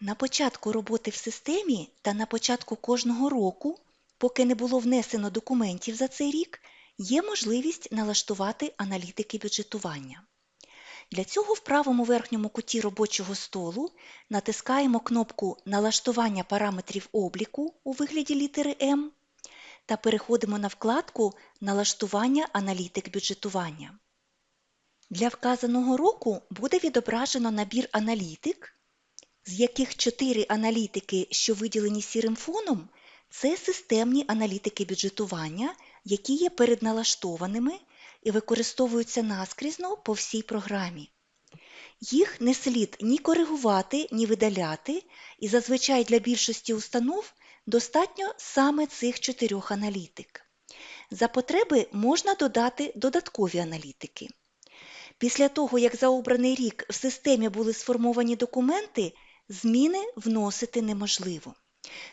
На початку роботи в системі та на початку кожного року, поки не було внесено документів за цей рік, є можливість налаштувати аналітики бюджетування. Для цього в правому верхньому куті робочого столу натискаємо кнопку Налаштування параметрів обліку у вигляді літери М та переходимо на вкладку Налаштування аналітик бюджетування. Для вказаного року буде відображено набір аналітик, з яких 4 аналітики, що виділені сірим фоном, це системні аналітики бюджетування, які є передналаштованими і використовуються наскрізно по всій програмі. Їх не слід ні коригувати, ні видаляти, і зазвичай для більшості установ достатньо саме цих чотирьох аналітик. За потреби можна додати додаткові аналітики. Після того, як за обраний рік в системі були сформовані документи, зміни вносити неможливо.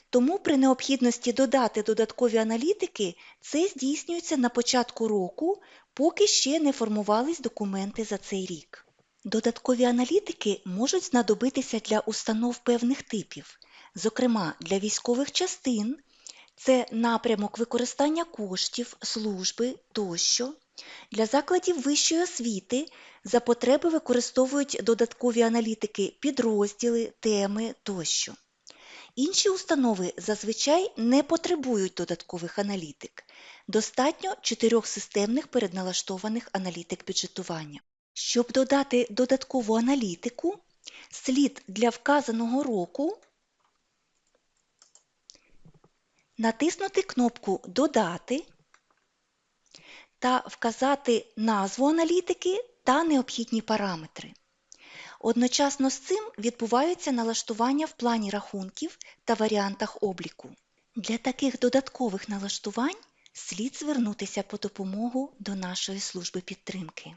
Тому при необхідності додати додаткові аналітики це здійснюється на початку року, поки ще не формувались документи за цей рік. Додаткові аналітики можуть знадобитися для установ певних типів, зокрема для військових частин, це напрямок використання коштів, служби тощо. Для закладів вищої освіти за потреби використовують додаткові аналітики підрозділи, теми тощо. Інші установи зазвичай не потребують додаткових аналітик. Достатньо чотирьох системних передналаштованих аналітик бюджетування. Щоб додати додаткову аналітику, слід для вказаного року натиснути кнопку Додати та вказати назву аналітики та необхідні параметри. Одночасно з цим відбуваються налаштування в плані рахунків та варіантах обліку. Для таких додаткових налаштувань слід звернутися по допомогу до нашої служби підтримки.